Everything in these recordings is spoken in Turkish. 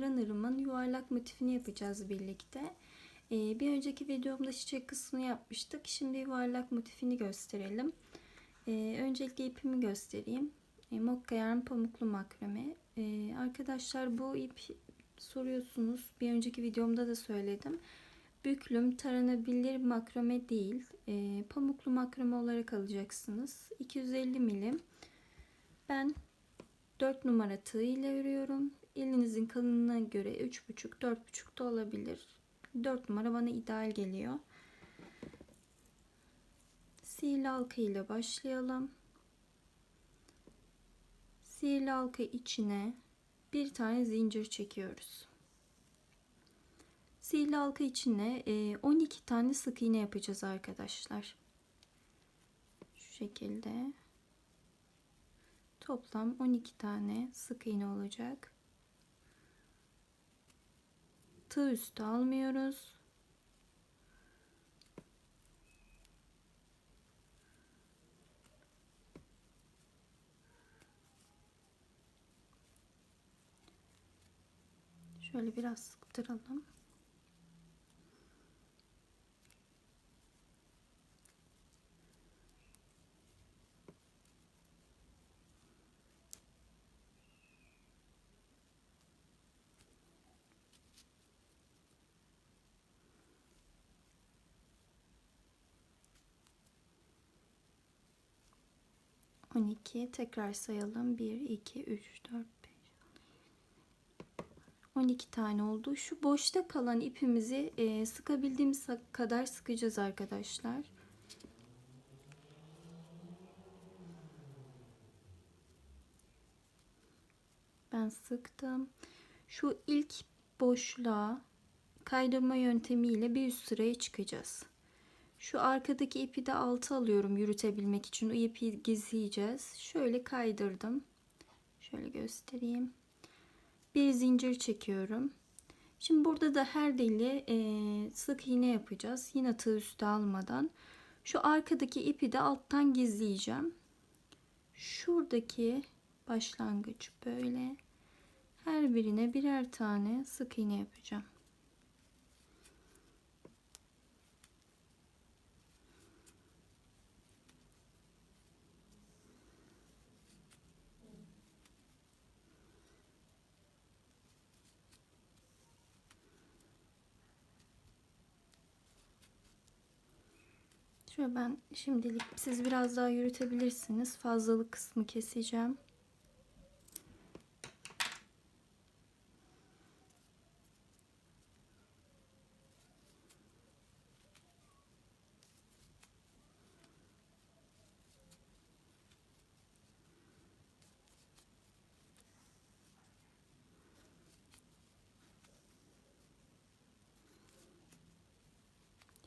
runner'ımın yuvarlak motifini yapacağız birlikte. Ee, bir önceki videomda çiçek kısmını yapmıştık. Şimdi yuvarlak motifini gösterelim. Ee, öncelikle ipimi göstereyim. E, Mokka yarn pamuklu makrame. Ee, arkadaşlar bu ip soruyorsunuz. Bir önceki videomda da söyledim. Büklüm taranabilir makrame değil. Ee, pamuklu makrame olarak alacaksınız. 250 milim. Ben 4 numara tığ ile örüyorum. Elinizin kalınlığına göre 3,5 4,5 da olabilir. 4 numara bana ideal geliyor. Sihirli halka ile başlayalım. Sihirli halka içine bir tane zincir çekiyoruz. Sihirli halka içine 12 tane sık iğne yapacağız arkadaşlar. Şu şekilde. Toplam 12 tane sık iğne olacak. Tığ üstü almıyoruz. Şöyle biraz sıktıralım. On iki tekrar sayalım. Bir, iki, üç, dört, 12 tane oldu. Şu boşta kalan ipimizi e, sıkabildiğimiz kadar sıkacağız arkadaşlar. Ben sıktım. Şu ilk boşluğa kaydırma yöntemiyle bir üst sıraya çıkacağız. Şu arkadaki ipi de altı alıyorum yürütebilmek için. O ipi gizleyeceğiz. Şöyle kaydırdım. Şöyle göstereyim bir zincir çekiyorum. Şimdi burada da her deli e, sık iğne yapacağız. Yine tığ üstü almadan. Şu arkadaki ipi de alttan gizleyeceğim. Şuradaki başlangıç böyle. Her birine birer tane sık iğne yapacağım. Şöyle ben şimdilik siz biraz daha yürütebilirsiniz. Fazlalık kısmı keseceğim.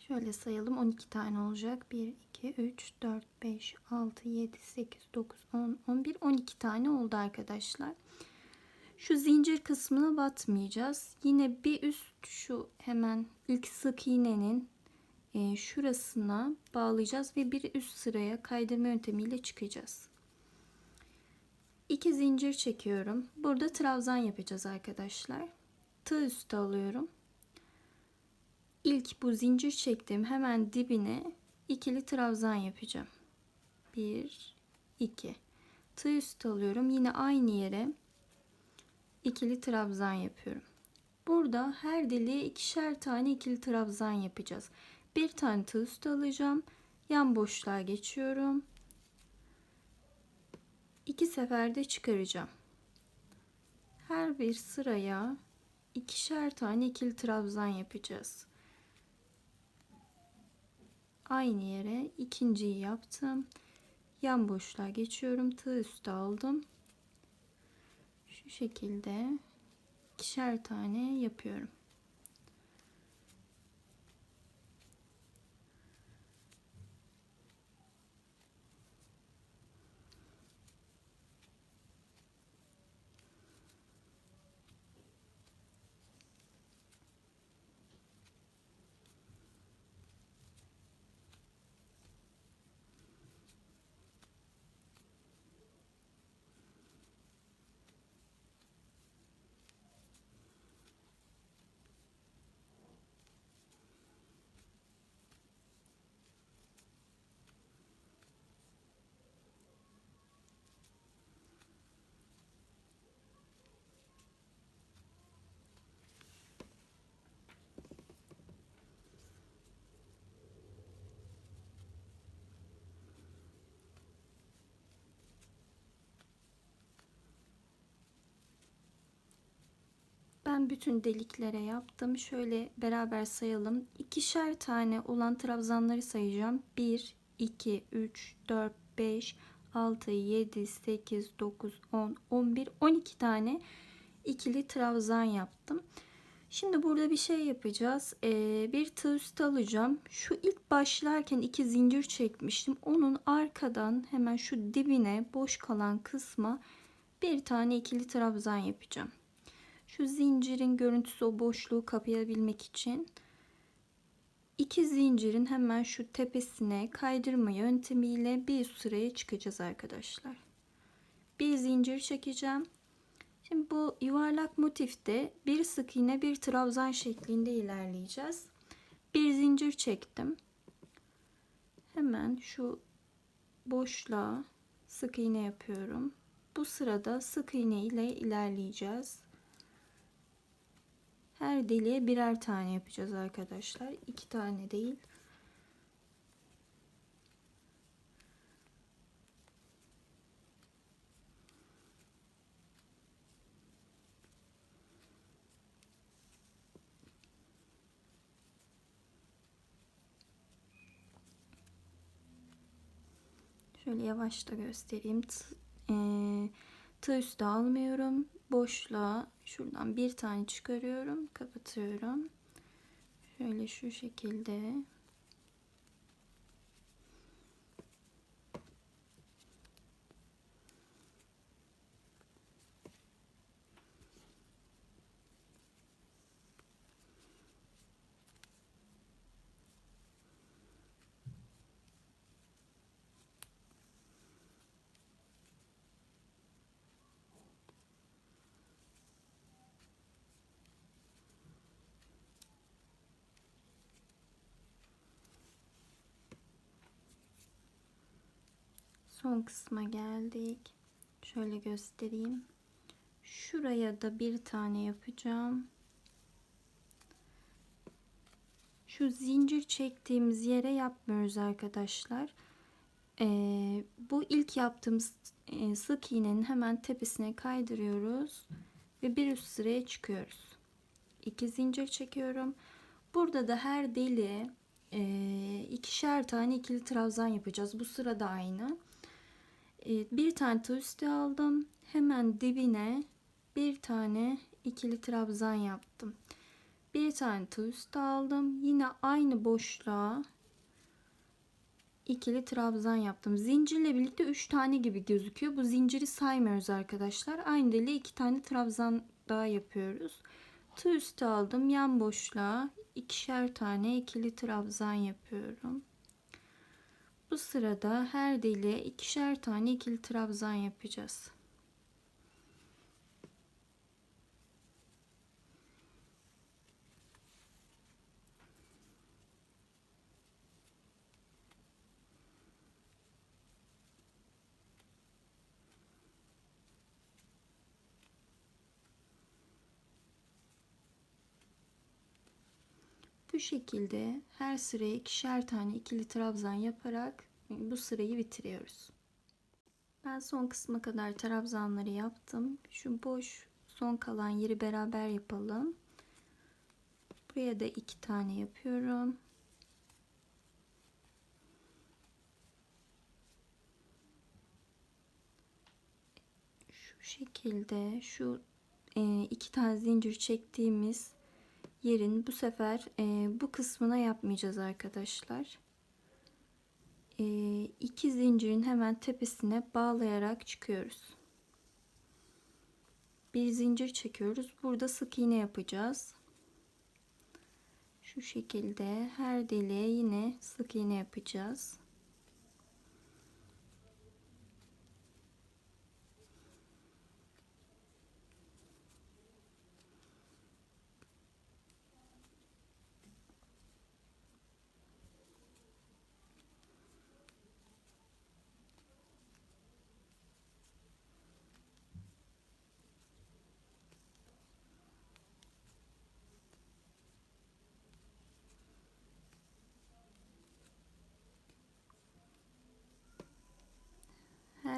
Şöyle sayalım 12 tane olacak. 1, 2, 3, 4, 5, 6, 7, 8, 9, 10, 11, 12 tane oldu arkadaşlar. Şu zincir kısmına batmayacağız. Yine bir üst şu hemen ilk sık iğnenin e, şurasına bağlayacağız ve bir üst sıraya kaydırma yöntemiyle çıkacağız. İki zincir çekiyorum. Burada trabzan yapacağız arkadaşlar. Tığ üstü alıyorum ilk bu zincir çektiğim hemen dibine ikili trabzan yapacağım. 1 2 tığ üstü alıyorum. Yine aynı yere ikili trabzan yapıyorum. Burada her deliğe ikişer tane ikili trabzan yapacağız. Bir tane tığ üstü alacağım. Yan boşluğa geçiyorum. İki seferde çıkaracağım. Her bir sıraya ikişer tane ikili trabzan yapacağız aynı yere ikinciyi yaptım. Yan boşluğa geçiyorum. Tığ üstü aldım. Şu şekilde ikişer tane yapıyorum. Bütün deliklere yaptım. Şöyle beraber sayalım. İkişer tane olan trabzanları sayacağım. 1, 2, 3, 4, 5, 6, 7, 8, 9, 10, 11, 12 tane ikili trabzan yaptım. Şimdi burada bir şey yapacağız. Ee, bir tığ üstü alacağım. Şu ilk başlarken iki zincir çekmiştim. Onun arkadan hemen şu dibine boş kalan kısma bir tane ikili trabzan yapacağım. Şu zincirin görüntüsü o boşluğu kapayabilmek için iki zincirin hemen şu tepesine kaydırma yöntemiyle bir sıraya çıkacağız arkadaşlar. Bir zincir çekeceğim. Şimdi bu yuvarlak motifte bir sık iğne bir trabzan şeklinde ilerleyeceğiz. Bir zincir çektim. Hemen şu boşluğa sık iğne yapıyorum. Bu sırada sık iğne ile ilerleyeceğiz. Her deliğe birer tane yapacağız arkadaşlar. iki tane değil. Şöyle yavaş da göstereyim. T e, tığ üstü almıyorum. Boşluğa şuradan bir tane çıkarıyorum. Kapatıyorum. Şöyle şu şekilde. Son kısma geldik. Şöyle göstereyim. Şuraya da bir tane yapacağım. Şu zincir çektiğimiz yere yapmıyoruz arkadaşlar. Ee, bu ilk yaptığımız e, sık iğnenin hemen tepesine kaydırıyoruz ve bir üst sıraya çıkıyoruz. İki zincir çekiyorum. Burada da her deliğe e, ikişer tane ikili trabzan yapacağız. Bu sırada aynı. Bir tane tığ aldım. Hemen dibine bir tane ikili trabzan yaptım. Bir tane tığ aldım. Yine aynı boşluğa ikili trabzan yaptım. Zincirle birlikte 3 tane gibi gözüküyor. Bu zinciri saymıyoruz arkadaşlar. Aynı deliğe 2 tane trabzan daha yapıyoruz. Tığ üstü aldım. Yan boşluğa ikişer tane ikili trabzan yapıyorum. Bu sırada her deliğe ikişer tane ikili trabzan yapacağız. Bu şekilde her sıraya ikişer tane ikili trabzan yaparak bu sırayı bitiriyoruz. Ben son kısma kadar trabzanları yaptım. Şu boş son kalan yeri beraber yapalım. Buraya da iki tane yapıyorum. Şu şekilde şu e, iki tane zincir çektiğimiz yerin bu sefer e, bu kısmına yapmayacağız arkadaşlar. E, iki zincirin hemen tepesine bağlayarak çıkıyoruz. Bir zincir çekiyoruz. Burada sık iğne yapacağız. Şu şekilde her deliğe yine sık iğne yapacağız.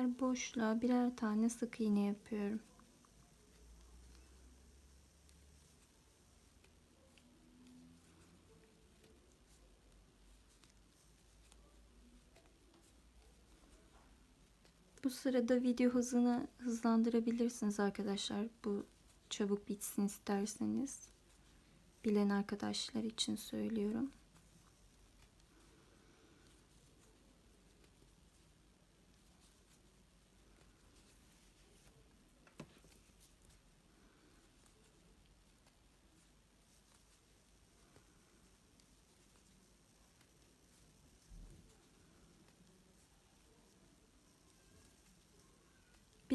her boşluğa birer tane sık iğne yapıyorum. Bu sırada video hızını hızlandırabilirsiniz arkadaşlar. Bu çabuk bitsin isterseniz. Bilen arkadaşlar için söylüyorum.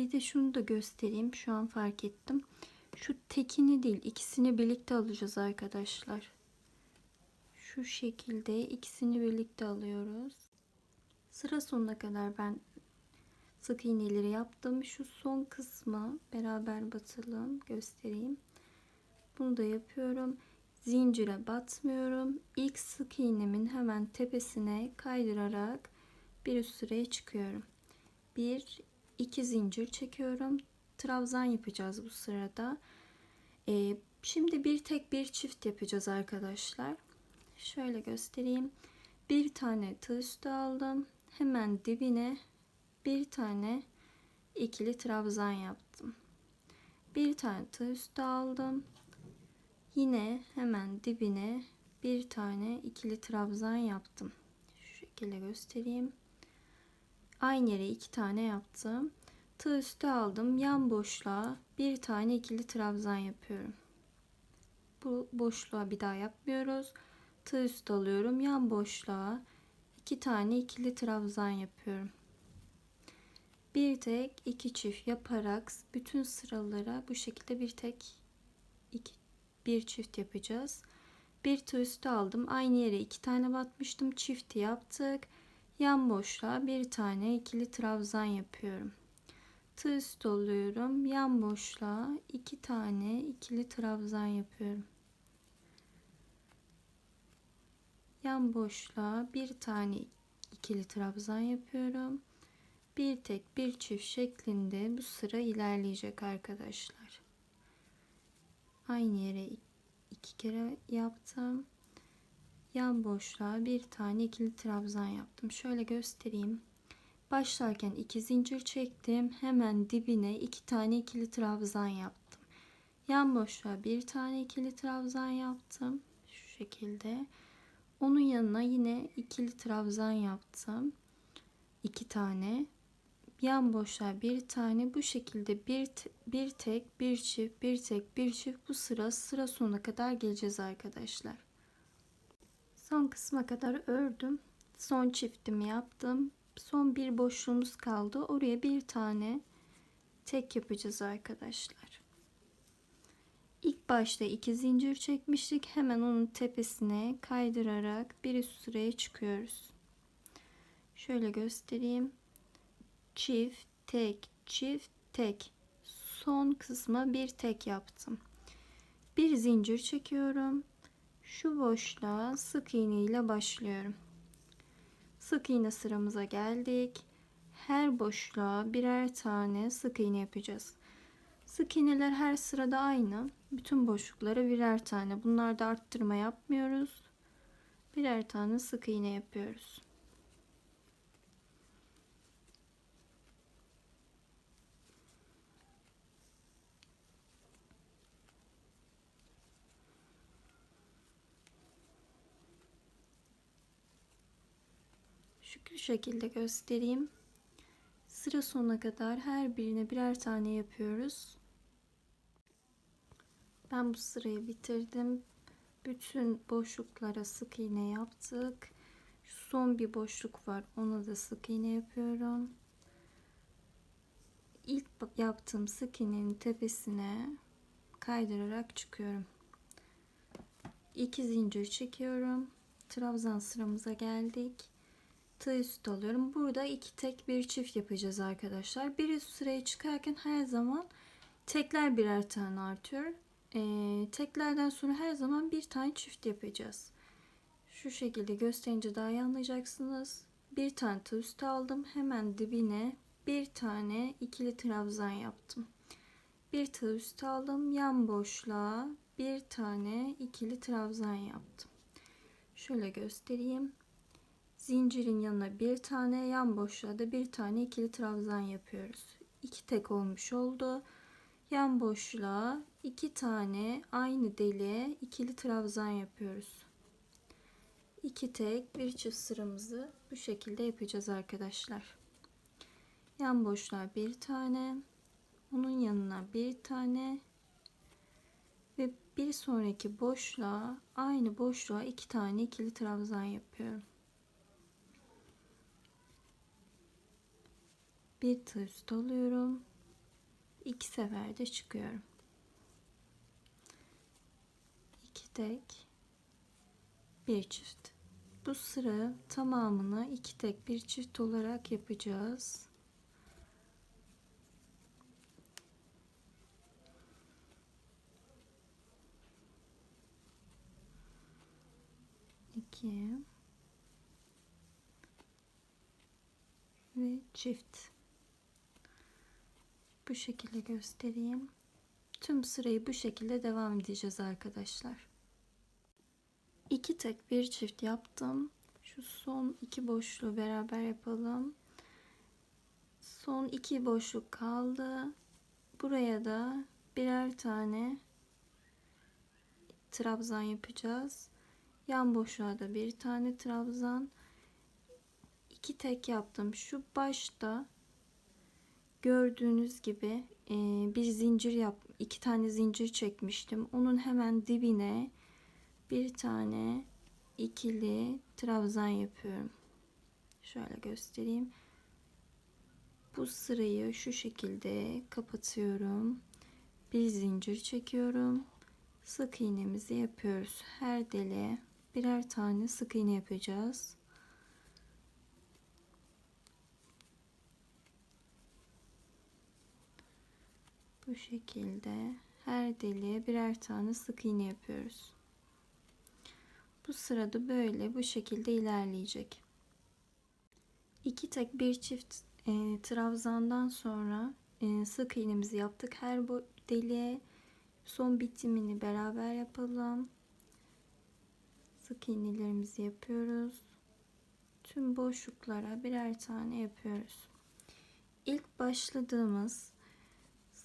Bir de şunu da göstereyim. Şu an fark ettim. Şu tekini değil ikisini birlikte alacağız arkadaşlar. Şu şekilde ikisini birlikte alıyoruz. Sıra sonuna kadar ben sık iğneleri yaptım. Şu son kısmı beraber batalım göstereyim. Bunu da yapıyorum. Zincire batmıyorum. İlk sık iğnemin hemen tepesine kaydırarak bir üst sıraya çıkıyorum. 1 2 zincir çekiyorum. Trabzan yapacağız bu sırada. Ee, şimdi bir tek bir çift yapacağız arkadaşlar. Şöyle göstereyim. Bir tane tığ üstü aldım. Hemen dibine bir tane ikili trabzan yaptım. Bir tane tığ üstü aldım. Yine hemen dibine bir tane ikili trabzan yaptım. Şu şekilde göstereyim. Aynı yere iki tane yaptım. Tığ üstü aldım. Yan boşluğa bir tane ikili trabzan yapıyorum. Bu boşluğa bir daha yapmıyoruz. Tığ üstü alıyorum. Yan boşluğa iki tane ikili trabzan yapıyorum. Bir tek iki çift yaparak bütün sıralara bu şekilde bir tek iki bir çift yapacağız. Bir tığ üstü aldım. Aynı yere iki tane batmıştım. Çifti yaptık. Yan boşluğa bir tane ikili trabzan yapıyorum. Tığ üstü oluyorum. Yan boşluğa iki tane ikili trabzan yapıyorum. Yan boşluğa bir tane ikili trabzan yapıyorum. Bir tek bir çift şeklinde bu sıra ilerleyecek arkadaşlar. Aynı yere iki kere yaptım yan boşluğa bir tane ikili trabzan yaptım. Şöyle göstereyim. Başlarken iki zincir çektim. Hemen dibine iki tane ikili trabzan yaptım. Yan boşluğa bir tane ikili trabzan yaptım. Şu şekilde. Onun yanına yine ikili trabzan yaptım. iki tane. Yan boşluğa bir tane bu şekilde bir, bir tek bir çift bir tek bir çift bu sıra sıra sonuna kadar geleceğiz arkadaşlar. Son kısma kadar ördüm. Son çiftimi yaptım. Son bir boşluğumuz kaldı. Oraya bir tane tek yapacağız arkadaşlar. İlk başta iki zincir çekmiştik. Hemen onun tepesine kaydırarak bir üst sıraya çıkıyoruz. Şöyle göstereyim. Çift, tek, çift, tek. Son kısma bir tek yaptım. Bir zincir çekiyorum şu boşluğa sık iğne ile başlıyorum. Sık iğne sıramıza geldik. Her boşluğa birer tane sık iğne yapacağız. Sık iğneler her sırada aynı. Bütün boşluklara birer tane. Bunlarda arttırma yapmıyoruz. Birer tane sık iğne yapıyoruz. Şu şekilde göstereyim. Sıra sonuna kadar her birine birer tane yapıyoruz. Ben bu sırayı bitirdim. Bütün boşluklara sık iğne yaptık. Son bir boşluk var. Ona da sık iğne yapıyorum. İlk yaptığım sık iğnenin tepesine kaydırarak çıkıyorum. İki zincir çekiyorum. Trabzan sıramıza geldik tığ üstü alıyorum. Burada iki tek bir çift yapacağız arkadaşlar. Bir üst sıraya çıkarken her zaman tekler birer tane artıyor. Ee, teklerden sonra her zaman bir tane çift yapacağız. Şu şekilde gösterince daha iyi anlayacaksınız. Bir tane tığ üstü aldım. Hemen dibine bir tane ikili trabzan yaptım. Bir tığ üstü aldım. Yan boşluğa bir tane ikili trabzan yaptım. Şöyle göstereyim zincirin yanına bir tane yan boşluğa da bir tane ikili trabzan yapıyoruz. İki tek olmuş oldu. Yan boşluğa iki tane aynı deliğe ikili trabzan yapıyoruz. İki tek bir çift sıramızı bu şekilde yapacağız arkadaşlar. Yan boşluğa bir tane, onun yanına bir tane ve bir sonraki boşluğa aynı boşluğa iki tane ikili trabzan yapıyorum. Bir tığ üstü alıyorum. İki seferde çıkıyorum. İki tek bir çift. Bu sıra tamamını iki tek bir çift olarak yapacağız. İki ve çift. Bu şekilde göstereyim. Tüm sırayı bu şekilde devam edeceğiz arkadaşlar. İki tek bir çift yaptım. Şu son iki boşluğu beraber yapalım. Son iki boşluk kaldı. Buraya da birer tane trabzan yapacağız. Yan boşluğa da bir tane trabzan. iki tek yaptım. Şu başta gördüğünüz gibi e, bir zincir yap iki tane zincir çekmiştim. Onun hemen dibine bir tane ikili trabzan yapıyorum. Şöyle göstereyim. Bu sırayı şu şekilde kapatıyorum. Bir zincir çekiyorum. Sık iğnemizi yapıyoruz. Her deliğe birer tane sık iğne yapacağız. Bu şekilde her deliğe birer tane sık iğne yapıyoruz. Bu sırada böyle bu şekilde ilerleyecek. İki tek bir çift e, trabzandan sonra e, sık iğnemizi yaptık. Her bu deliğe son bitimini beraber yapalım. Sık iğnelerimizi yapıyoruz. Tüm boşluklara birer tane yapıyoruz. İlk başladığımız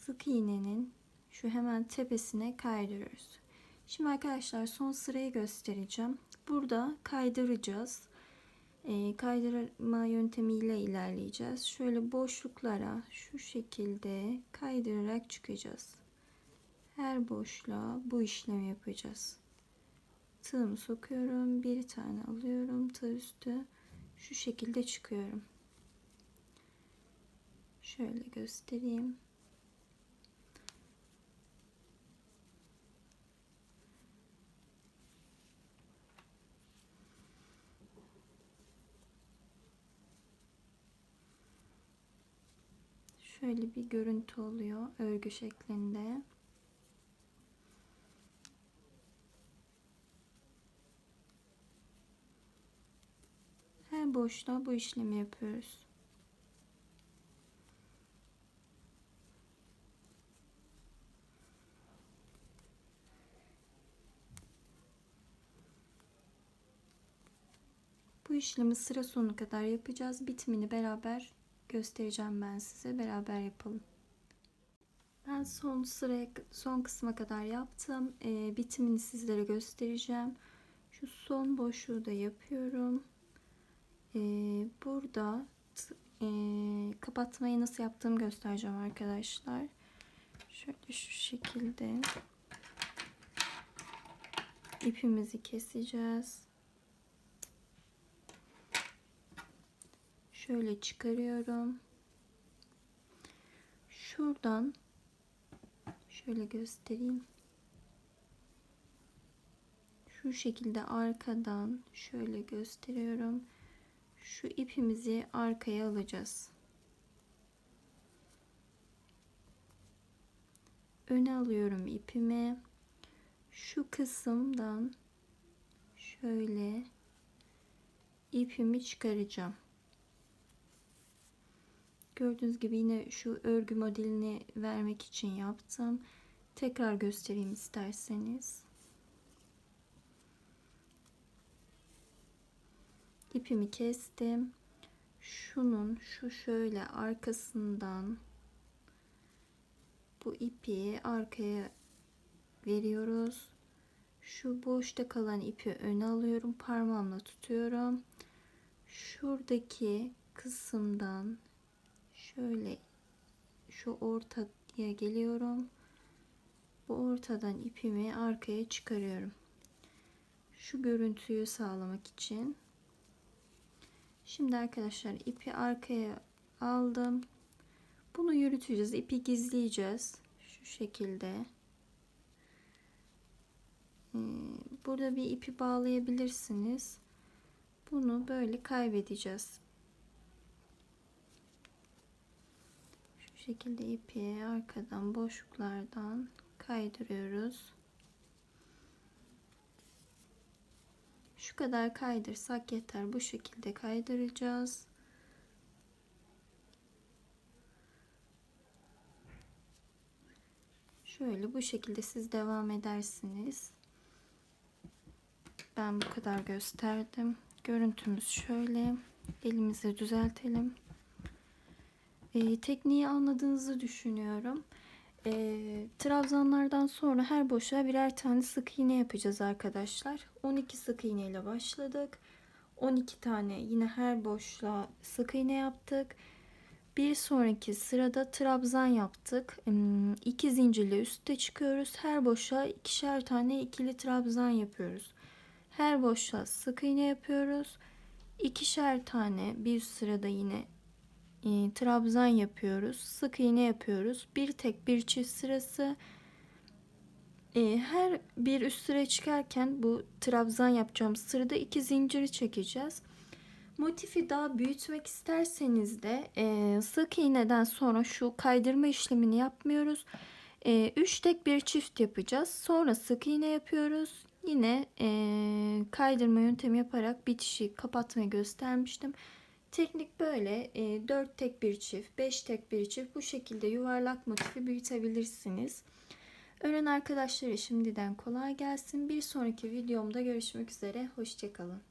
sık iğnenin şu hemen tepesine kaydırıyoruz. Şimdi arkadaşlar son sırayı göstereceğim. Burada kaydıracağız. E, kaydırma yöntemiyle ilerleyeceğiz. Şöyle boşluklara şu şekilde kaydırarak çıkacağız. Her boşluğa bu işlemi yapacağız. Tığımı sokuyorum. Bir tane alıyorum. Tığ üstü. Şu şekilde çıkıyorum. Şöyle göstereyim. Şöyle bir görüntü oluyor örgü şeklinde. Her boşluğa bu işlemi yapıyoruz. Bu işlemi sıra sonu kadar yapacağız. Bitimini beraber göstereceğim ben size. Beraber yapalım. Ben son sıraya son kısma kadar yaptım. E, bitimini sizlere göstereceğim. Şu son boşluğu da yapıyorum. E, burada e, kapatmayı nasıl yaptığımı göstereceğim arkadaşlar. Şöyle şu şekilde ipimizi keseceğiz. Şöyle çıkarıyorum. Şuradan şöyle göstereyim. Şu şekilde arkadan şöyle gösteriyorum. Şu ipimizi arkaya alacağız. Öne alıyorum ipimi. Şu kısımdan şöyle ipimi çıkaracağım. Gördüğünüz gibi yine şu örgü modelini vermek için yaptım. Tekrar göstereyim isterseniz. ipimi kestim. Şunun şu şöyle arkasından bu ipi arkaya veriyoruz. Şu boşta kalan ipi öne alıyorum. Parmağımla tutuyorum. Şuradaki kısımdan şöyle şu ortaya geliyorum. Bu ortadan ipimi arkaya çıkarıyorum. Şu görüntüyü sağlamak için. Şimdi arkadaşlar ipi arkaya aldım. Bunu yürüteceğiz. İpi gizleyeceğiz. Şu şekilde. Ee, Burada bir ipi bağlayabilirsiniz. Bunu böyle kaybedeceğiz. Şekilde ipi arkadan boşluklardan kaydırıyoruz. Şu kadar kaydırsak yeter. Bu şekilde kaydıracağız. Şöyle bu şekilde siz devam edersiniz. Ben bu kadar gösterdim. Görüntümüz şöyle. Elimizi düzeltelim. Ee, tekniği anladığınızı düşünüyorum. Ee, trabzanlardan sonra her boşluğa birer tane sık iğne yapacağız arkadaşlar. 12 sık iğne ile başladık. 12 tane yine her boşluğa sık iğne yaptık. Bir sonraki sırada trabzan yaptık. 2 zincirle üste çıkıyoruz. Her boşluğa ikişer tane ikili trabzan yapıyoruz. Her boşluğa sık iğne yapıyoruz. İkişer tane bir sırada yine e, trabzan yapıyoruz. Sık iğne yapıyoruz. Bir tek bir çift sırası. E, her bir üst sıraya çıkarken bu trabzan yapacağım sırada iki zinciri çekeceğiz. Motifi daha büyütmek isterseniz de e, sık iğneden sonra şu kaydırma işlemini yapmıyoruz. 3 e, tek bir çift yapacağız. Sonra sık iğne yapıyoruz. Yine e, kaydırma yöntemi yaparak bitişi kapatmayı göstermiştim. Teknik böyle e, 4 tek bir çift, 5 tek bir çift bu şekilde yuvarlak motifi büyütebilirsiniz. Öğren arkadaşlara şimdiden kolay gelsin. Bir sonraki videomda görüşmek üzere. Hoşçakalın.